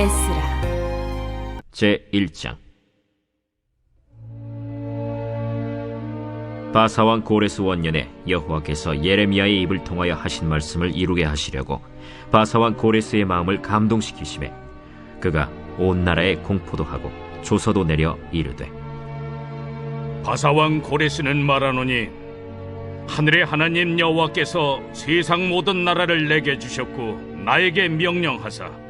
에스라. 제 1장. 바사왕 고레스 원년에 여호와께서 예레미야의 입을 통하여 하신 말씀을 이루게 하시려고 바사왕 고레스의 마음을 감동시키심에 그가 온 나라에 공포도 하고 조서도 내려 이르되 바사왕 고레스는 말하노니 하늘의 하나님 여호와께서 세상 모든 나라를 내게 주셨고 나에게 명령하사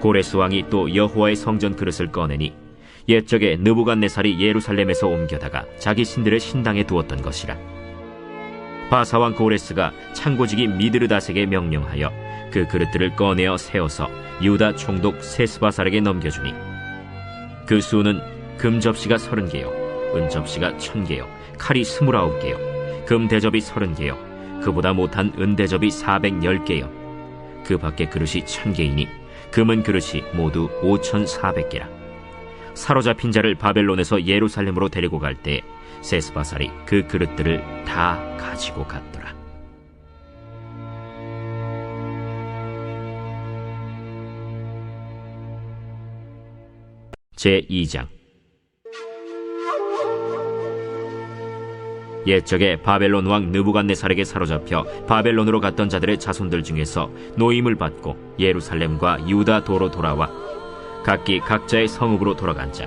고레스 왕이 또 여호와의 성전 그릇을 꺼내니 옛적에 느부갓네살이 예루살렘에서 옮겨다가 자기 신들의 신당에 두었던 것이라. 바사왕 고레스가 창고지기 미드르다색에 명령하여 그 그릇들을 꺼내어 세워서 유다 총독 세스바살에게 넘겨주니 그 수는 금 접시가 서른 개요, 은 접시가 천 개요, 칼이 스물아홉 개요, 금 대접이 서른 개요, 그보다 못한 은 대접이 사백열 개요. 그 밖에 그릇이 천 개이니 금은 그릇이 모두 오천사백 개라. 사로잡힌 자를 바벨론에서 예루살렘으로 데리고 갈 때 세스바살이 그 그릇들을 다 가지고 갔더라. 제 2장 옛적에 바벨론 왕 느부갓네살에게 사로잡혀 바벨론으로 갔던 자들의 자손들 중에서 노임을 받고 예루살렘과 유다 도로 돌아와 각기 각자의 성읍으로 돌아간 자.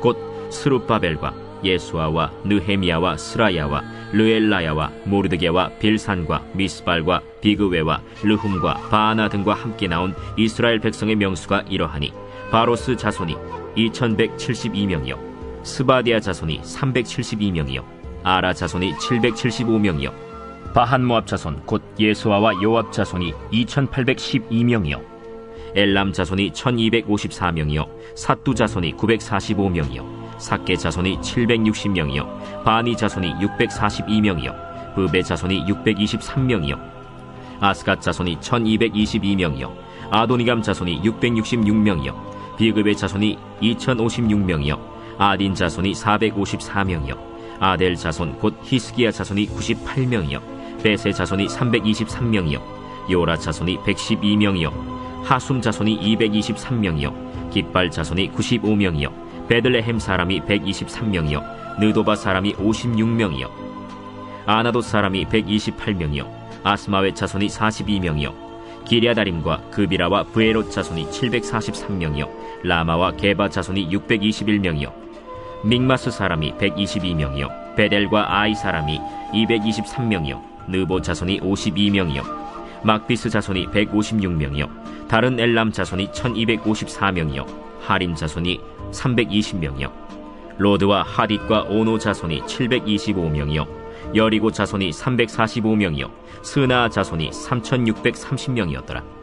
곧 스룹바벨과 예수아와 느헤미야와 스라야와 르엘라야와 모르드게와 빌산과 미스발과 비그웨와 르훔과 바하나 등과 함께 나온 이스라엘 백성의 명수가 이러하니 바로스 자손이 2172명이요 스바디아 자손이 372명이요 아라 자손이 775명이요. 바한 모압 자손 곧 예수아와 요압 자손이 2812명이요. 엘람 자손이 1254명이요. 사뚜 자손이 945명이요. 사케 자손이 760명이요. 바니 자손이 642명이요. 브베 자손이 623명이요. 아스갓 자손이 1222명이요. 아도니감 자손이 666명이요. 비급의 자손이 2056명이요. 아딘 자손이 454명이요 아델 자손 곧 히스기야 자손이 98명이요. 베세 자손이 323명이요. 요라 자손이 112명이요. 하숨 자손이 223명이요. 깃발 자손이 95명이요. 베들레헴 사람이 123명이요. 느도바 사람이 56명이요. 아나도 사람이 128명이요. 아스마웨 자손이 42명이요. 기리아다림과 그비라와 브에롯 자손이 743명이요. 라마와 게바 자손이 621명이요 믹마스 사람이 122명이요. 베델과 아이 사람이 223명이요. 느보 자손이 52명이요. 막비스 자손이 156명이요. 다른 엘람 자손이 1254명이요. 하림 자손이 320명이요. 로드와 하딧과 오노 자손이 725명이요. 여리고 자손이 345명이요. 스나 자손이 3630명이었더라